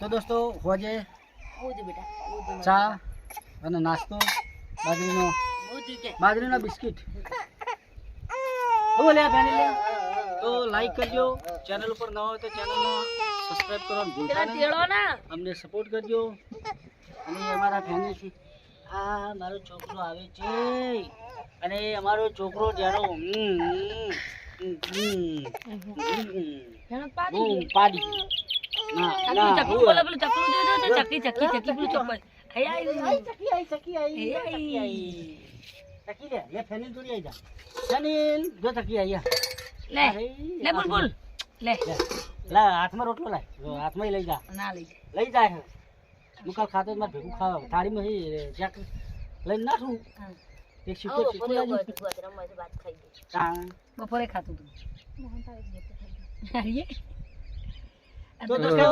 તો દોસ્તો હોજે ચા અને નાસ્તો બાજરીનો બાજરીનો બિસ્કિટ. લે લે. તો લાઈક કરજો ચેનલ ઉપર નવા હોય તો ચેનલમાં સબસ્ક્રાઈબ કરવાનું ભૂલતા નહીં. અમને સપોર્ટ કરજો. અને અમારા ફેમિલી છે. આ મારો છોકરો આવે છે. અને અમારો છોકરો જાણો હમ, હમ, હમ, હમ, પાડી ચકી ચકી ચકી પેલું આઈ. ચકી આઈ ચકી આઈ. ચકી લે લે ફેનિલ થોડી આઈ જા. ફેનિલ જો ચકી આઈ લે લે બોલ બોલ લે. લે હાથમાં રોટલો લાય. હાથમાં લઈ જા. ના લઈ લઈ જાય હું કાલ ખાતો મારે ભેગું ખાવા. થાળીમાં હી ચેક લઈને નાખું. એક શીખો શીખો લાગી બપોરે ખાતું તું તો દોસ્તો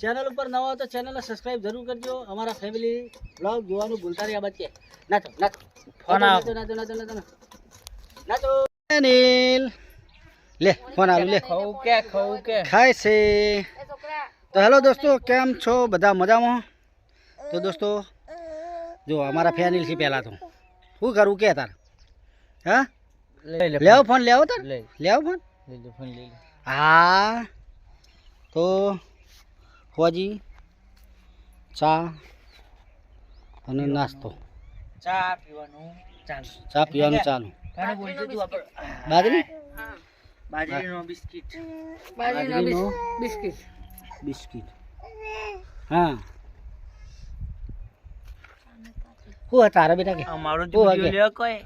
ચેનલ ઉપર નવા હો તો ચેનલને સબસ્ક્રાઇબ જરૂર કરજો. અમારા ફેમિલી બ્લોગ જોવાનું ભૂલતા નહીં આ બાદ કે નાચો નાચો. ફોન નાચો નાચો નાચો નાચો નાચો. અનિલ. લે ફોન આવ્યું લે. ખવું કે ખવું કે ખાય છે. તો હેલો દોસ્તો કેમ છો? બધા મજામાં? તો દોસ્તો જો અમારા ફેનિલ છે પહેલાં તો. શું કરવું કે તાર? હા? લેવો ફોન. લેવો તાર? લઈ. લેવો ફોન? ફોન લે. હા. તો હોજી ચા અને નાસ્તો. ચા પીવાનું ચાલુ. ચા પીવાનું આપણે. બાજરી? બાજરીનો બિસ્કિટ. બાજરીનો બિસ્કિટ. બિસ્કિટ. હા. હતા તારા બેટા કે? અમારો ઓ, લ્યો કોઈ.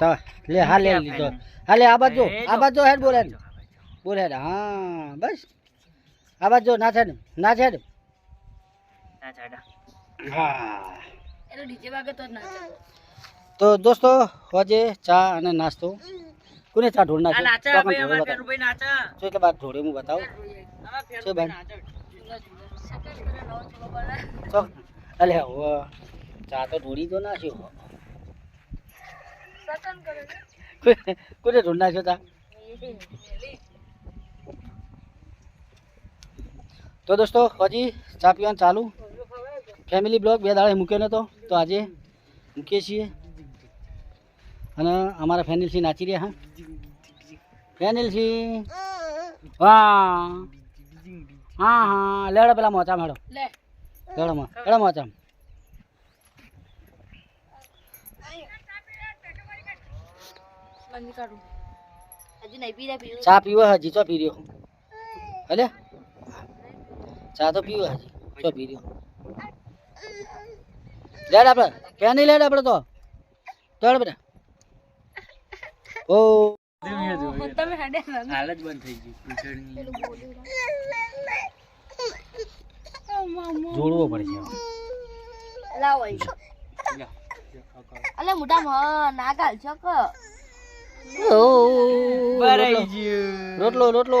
તા લે હા લે લીધો. હા લે આ બાજુ આ બાજુ હેડ બોલે બોલે હેડ હા બસ. આ જો ના છે ના છે ના ચાડા હા. એનો ડીજે વાગે તો ના. તો દોસ્તો હોજે ચા અને નાસ્તો. કોને ચા ઢોળ આ નાચા ભાઈ અમાર અમારા પેરુભાઈ નાચા. જો એટલે બાદ ઢોળે હું બતાવું? અમારા છે ભાઈ નાચા. તો અલે હો. ચા તો ઢોળી નાખ્યો કોને- કોને ઢોળ નાખ્યો તા? તો દોસ્તો હજી ચા પીવાનું ચાલુ. ફેમિલી બ્લોગ બે દાડે મૂક્યો નહોતો તો આજે મૂકીએ છીએ. અને અમારા ફેનિલસિંહ નાચી રહ્યા હા. ફેનિલસિંહ! હા હા હા લેડો પેલા મોચા મેડો લેડો મો મોચા ચા પીવો હજી ચો પી રહ્યો હલે. ચા તો પીવો હજી ચો પી રહ્યો. લેડ આપણે. ક્યાં નહીં લેડ આપણે તો. ચાલ બેટા. ઓ. તમે હેડે હાલ જ બંધ થઈ ગઈ. પૂછડની જોડવો પડશે લાવો લ્યો, જો ખાઓ, ખાઓ. અલે મોટા માં ના ગાલ છો કે? બરાઈ રોટલો. રોટલો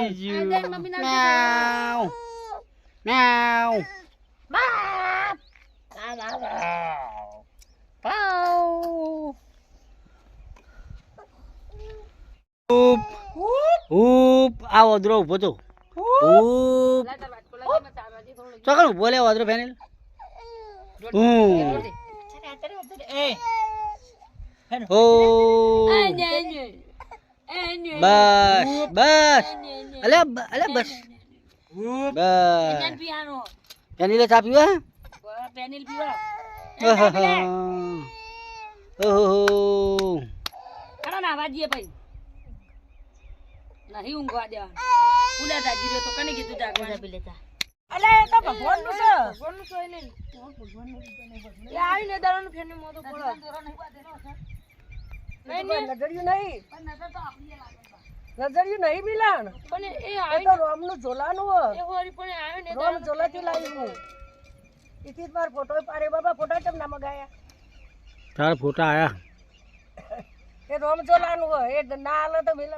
બરાઈ ગયું. બરાઈ ગયું. મ્યાઉ મ્યાઉ ઉપ ઉપ આ ઓદરો ઊભો તો ઉપ ચોકણ ઊભો લે ઓદરો ફેનિલ. હું ઓ બસ બસ અલે અલે બસ. બસ પીવાનો ફેનિલે ચા પીવા પેનિલ પીવા ઓહો ખરા ના વાજીએ ભાઈ નહીં ઊંઘવા દેવાનું ઉડા દાજી રહ્યો તો કને કીધું જાગવાનું પી લેતા અલે એ તો ભગવાનનું છે ભગવાનનું છે નહીં એ આવીને દરાનું ફેરને મો પડો નહીં નજરિયું નહીં નજરિયું નહીં. મિલાન. પણ એ આવી તો રોમનું ઝોલાનું એ હોરી પણ આવે ને રોમ ઝોલાથી લાવી હું. ઇથી માર ફોટો પારે બાબા ફોટા કેમ ના મગાયા? તાર ફોટા આયા. એ રોમ ઝોલાનું હોય. એ ના આલે તો મિલા